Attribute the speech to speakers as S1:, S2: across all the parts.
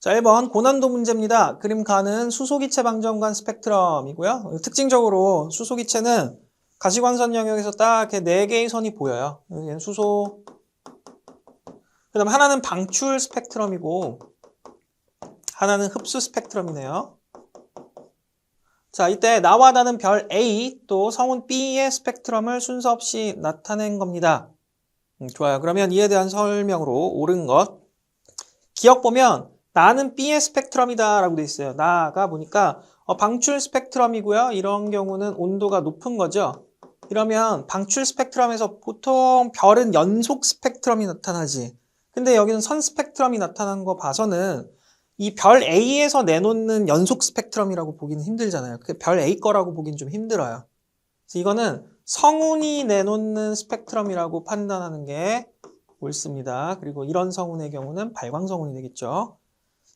S1: 자, 1번 고난도 문제입니다. 그림 가는 수소기체 방정관 스펙트럼이고요. 특징적으로 수소기체는 가시광선 영역에서 딱 이렇게 네 개의 선이 보여요. 여기는 수소. 그 다음 하나는 방출 스펙트럼이고 하나는 흡수 스펙트럼이네요. 자, 이때 나와 다른 별 A 또 성운 B의 스펙트럼을 순서 없이 나타낸 겁니다. 음, 좋아요. 그러면 이에 대한 설명으로 옳은 것. 기억 보면 나는 B의 스펙트럼이다 라고 돼 있어요. 나가 보니까 어, 방출 스펙트럼이고요. 이런 경우는 온도가 높은 거죠. 이러면 방출 스펙트럼에서 보통 별은 연속 스펙트럼이 나타나지. 근데 여기는 선 스펙트럼이 나타난 거 봐서는 이 별 A에서 내놓는 연속 스펙트럼이라고 보기는 힘들잖아요. 그 별 A 거라고 보기는 좀 힘들어요. 그래서 이거는 성운이 내놓는 스펙트럼이라고 판단하는 게 옳습니다. 그리고 이런 성운의 경우는 발광성운이 되겠죠.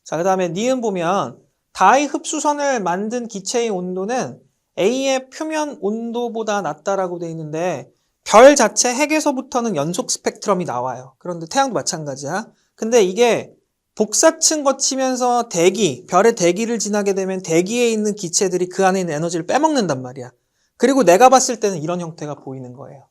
S1: 자, 그 다음에 니은 보면 다의 흡수선을 만든 기체의 온도는 A의 표면 온도보다 낮다라고 돼 있는데 별 자체 핵에서부터는 연속 스펙트럼이 나와요. 그런데 태양도 마찬가지야. 근데 이게 복사층 거치면서 대기, 별의 대기를 지나게 되면 대기에 있는 기체들이 그 안에 있는 에너지를 빼먹는단 말이야. 그리고 내가 봤을 때는 이런 형태가 보이는 거예요.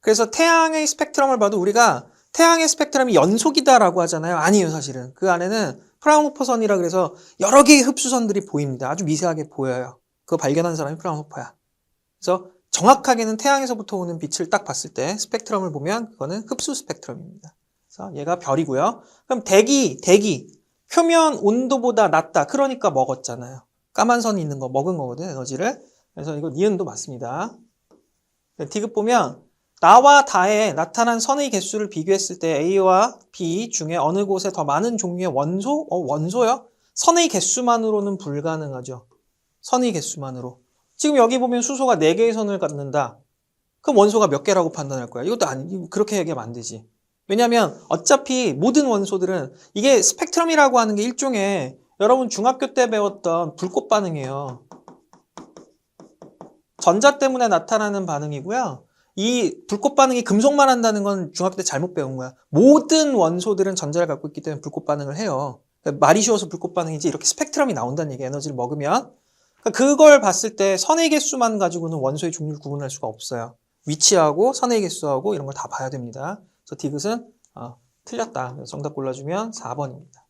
S1: 그래서 태양의 스펙트럼을 봐도 우리가 태양의 스펙트럼이 연속이다라고 하잖아요. 아니에요, 사실은. 그 안에는 프라운호퍼선이라 그래서 여러 개의 흡수선들이 보입니다. 아주 미세하게 보여요. 그거 발견한 사람이 프라운호퍼야. 그래서 정확하게는 태양에서부터 오는 빛을 딱 봤을 때 스펙트럼을 보면 그거는 흡수 스펙트럼입니다. 그래서 얘가 별이고요. 그럼 대기, 대기. 표면 온도보다 낮다. 그러니까 먹었잖아요. 까만 선이 있는 거 먹은 거거든, 에너지를. 그래서 이거 니은도 맞습니다. 디귿 보면 나와 다에 나타난 선의 개수를 비교했을 때 A와 B 중에 어느 곳에 더 많은 종류의 원소? 어, 원소요? 선의 개수만으로는 불가능하죠. 선의 개수만으로. 지금 여기 보면 수소가 4개의 선을 갖는다. 그럼 원소가 몇 개라고 판단할 거야? 이것도 아니, 그렇게 얘기하면 안 되지. 왜냐면 어차피 모든 원소들은 이게 스펙트럼이라고 하는 게 일종의 여러분 중학교 때 배웠던 불꽃 반응이에요. 전자 때문에 나타나는 반응이고요. 이 불꽃 반응이 금속만 한다는 건 중학교 때 잘못 배운 거야. 모든 원소들은 전자를 갖고 있기 때문에 불꽃 반응을 해요. 그러니까 말이 쉬워서 불꽃 반응이지 이렇게 스펙트럼이 나온다는 얘기 에너지를 먹으면 그러니까 그걸 봤을 때 선의 개수만 가지고는 원소의 종류를 구분할 수가 없어요. 위치하고 선의 개수하고 이런 걸 다 봐야 됩니다. 그래서 디귿은 어, 틀렸다. 정답 골라주면 4번입니다.